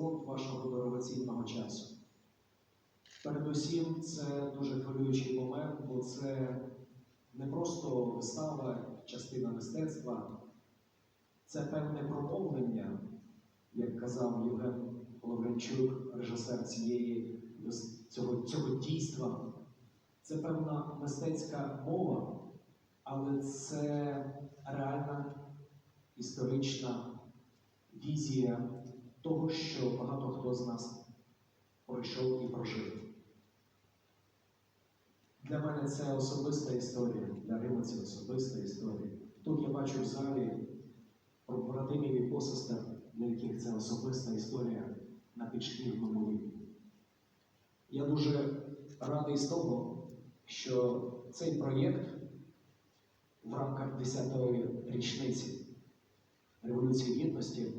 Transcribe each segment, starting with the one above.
секунд вашого дорогоцінного часу. Передусім, це дуже хвилюючий момент, бо це не просто вистава, частина мистецтва, це певне промовлення, як казав Євген Лавренчук, режисер цієї, цього, цього дійства. Це певна мистецька мова, але це реальна історична візія того, що багато хто з нас пройшов і прожив. Для мене це особиста історія, для Рима це особиста історія. Тут я бачу в залі про братимів і посестер, для яких це особиста історія на підшкірному рівні. Я дуже радий з того, що цей проєкт в рамках 10-ї річниці Революції Гідності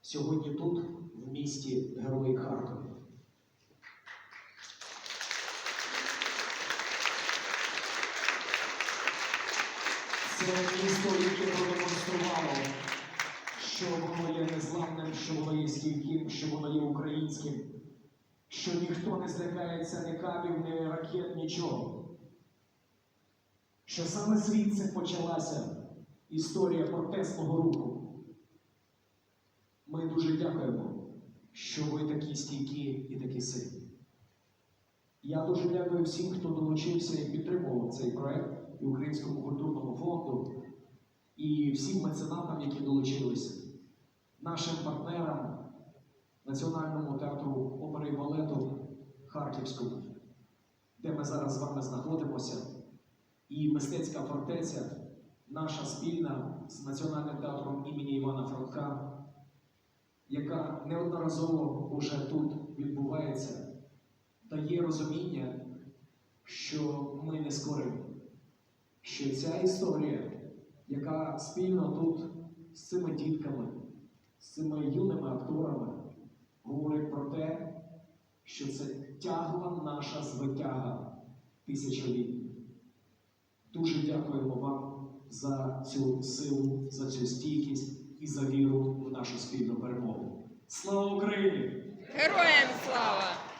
сьогодні тут, в місті Герої Харкові. Це місто, яке продемонструвало, що воно є незламним, що воно є стійким, що воно є українським, що ніхто не злякається ні кабів, ні ракет, нічого. Що саме звідси почалася історія протестного руху. Ми дуже дякуємо, що ви такі стійкі і такі сильні. Я дуже дякую всім, хто долучився і підтримував цей проект і Українському культурному фонду, і всім меценатам, які долучилися, нашим партнерам, Національному театру опери і балету Харківському, де ми зараз з вами знаходимося, і мистецька фортеця, наша спільна з Національним театром імені Івана Франка, яка неодноразово уже тут відбувається, дає розуміння, що ми не скоримо, що ця історія, яка спільно тут з цими дітками, з цими юними акторами, говорить про те, що це тягла наша звитяга тисячолітня. Дуже дякуємо вам за цю силу, за цю стійкість і за віру в нашу спільну перемогу. Слава Україні! Героям слава!